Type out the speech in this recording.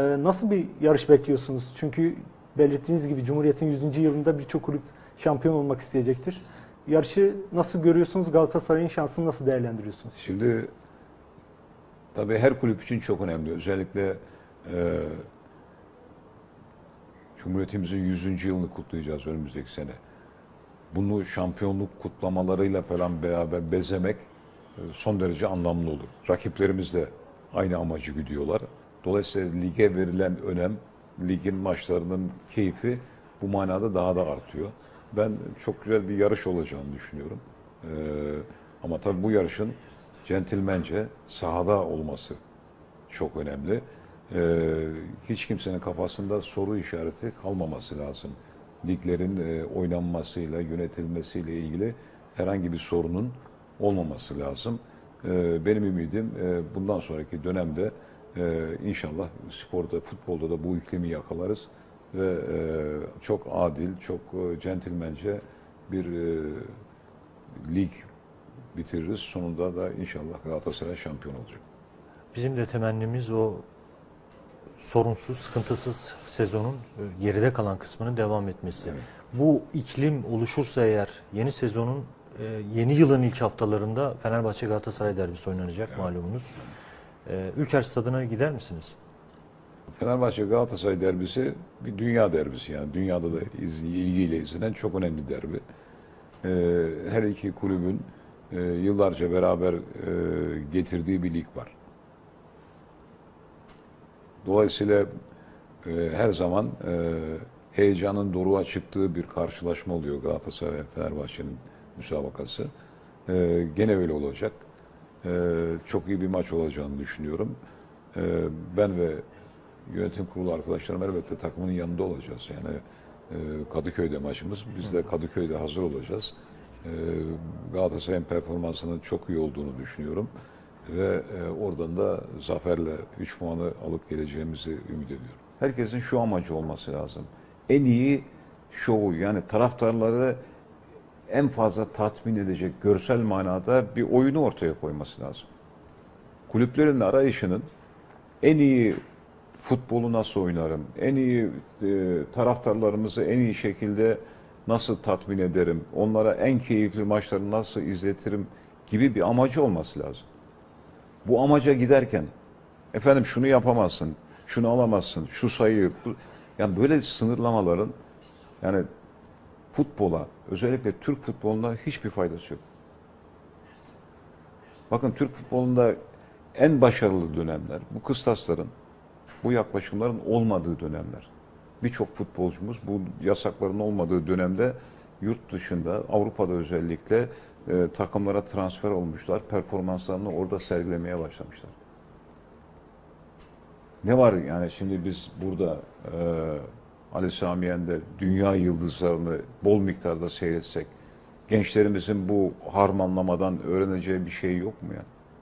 Ee, Nasıl bir yarış bekliyorsunuz? Çünkü belirttiğiniz gibi Cumhuriyet'in 100. yılında birçok kulüp şampiyon olmak isteyecektir. Yarışı nasıl görüyorsunuz? Galatasaray'ın şansını nasıl değerlendiriyorsunuz? Şimdi tabii her kulüp için çok önemli. Özellikle e, Cumhuriyetimizin 100. yılını kutlayacağız önümüzdeki sene. Bunu şampiyonluk kutlamalarıyla falan beraber bezemek e, son derece anlamlı olur. Rakiplerimiz de aynı amacı güdüyorlar. Dolayısıyla lige verilen önem, ligin maçlarının keyfi bu manada daha da artıyor. Ben çok güzel bir yarış olacağını düşünüyorum. Ee, ama tabii bu yarışın centilmence sahada olması çok önemli. Ee, hiç kimsenin kafasında soru işareti kalmaması lazım. Liglerin e, oynanmasıyla, yönetilmesiyle ilgili herhangi bir sorunun olmaması lazım. Ee, benim ümidim e, bundan sonraki dönemde e, inşallah sporda, futbolda da bu iklimi yakalarız ve e, çok adil, çok e, centilmence bir e, lig bitiririz. Sonunda da inşallah Galatasaray şampiyon olacak. Bizim de temennimiz o sorunsuz, sıkıntısız sezonun e, geride kalan kısmının devam etmesi. Evet. Bu iklim oluşursa eğer yeni sezonun e, yeni yılın ilk haftalarında Fenerbahçe Galatasaray derbisi oynanacak malumunuz. E, Ülker Stadı'na gider misiniz? Fenerbahçe Galatasaray derbisi bir dünya derbisi yani dünyada da iz- ilgiyle izlenen çok önemli derbi. Ee, her iki kulübün e, yıllarca beraber e, getirdiği bir lig var. Dolayısıyla e, her zaman e, heyecanın doruğa çıktığı bir karşılaşma oluyor Galatasaray ve Fenerbahçe'nin müsabakası. E, gene öyle olacak. E, çok iyi bir maç olacağını düşünüyorum. E, ben ve yönetim kurulu arkadaşlarım elbette takımın yanında olacağız. Yani e, Kadıköy'de maçımız. Biz de Kadıköy'de hazır olacağız. E, Galatasaray'ın performansının çok iyi olduğunu düşünüyorum. Ve e, oradan da zaferle 3 puanı alıp geleceğimizi ümit ediyorum. Herkesin şu amacı olması lazım. En iyi şovu yani taraftarları en fazla tatmin edecek görsel manada bir oyunu ortaya koyması lazım. Kulüplerin arayışının en iyi futbolu nasıl oynarım, en iyi e, taraftarlarımızı en iyi şekilde nasıl tatmin ederim, onlara en keyifli maçları nasıl izletirim gibi bir amacı olması lazım. Bu amaca giderken efendim şunu yapamazsın, şunu alamazsın, şu sayı, bu, yani böyle sınırlamaların yani futbola, özellikle Türk futboluna hiçbir faydası yok. Bakın Türk futbolunda en başarılı dönemler, bu kıstasların, bu yaklaşımların olmadığı dönemler. Birçok futbolcumuz bu yasakların olmadığı dönemde yurt dışında, Avrupa'da özellikle e, takımlara transfer olmuşlar. Performanslarını orada sergilemeye başlamışlar. Ne var yani şimdi biz burada e, Ali Sami Yen'de dünya yıldızlarını bol miktarda seyretsek gençlerimizin bu harmanlamadan öğreneceği bir şey yok mu yani?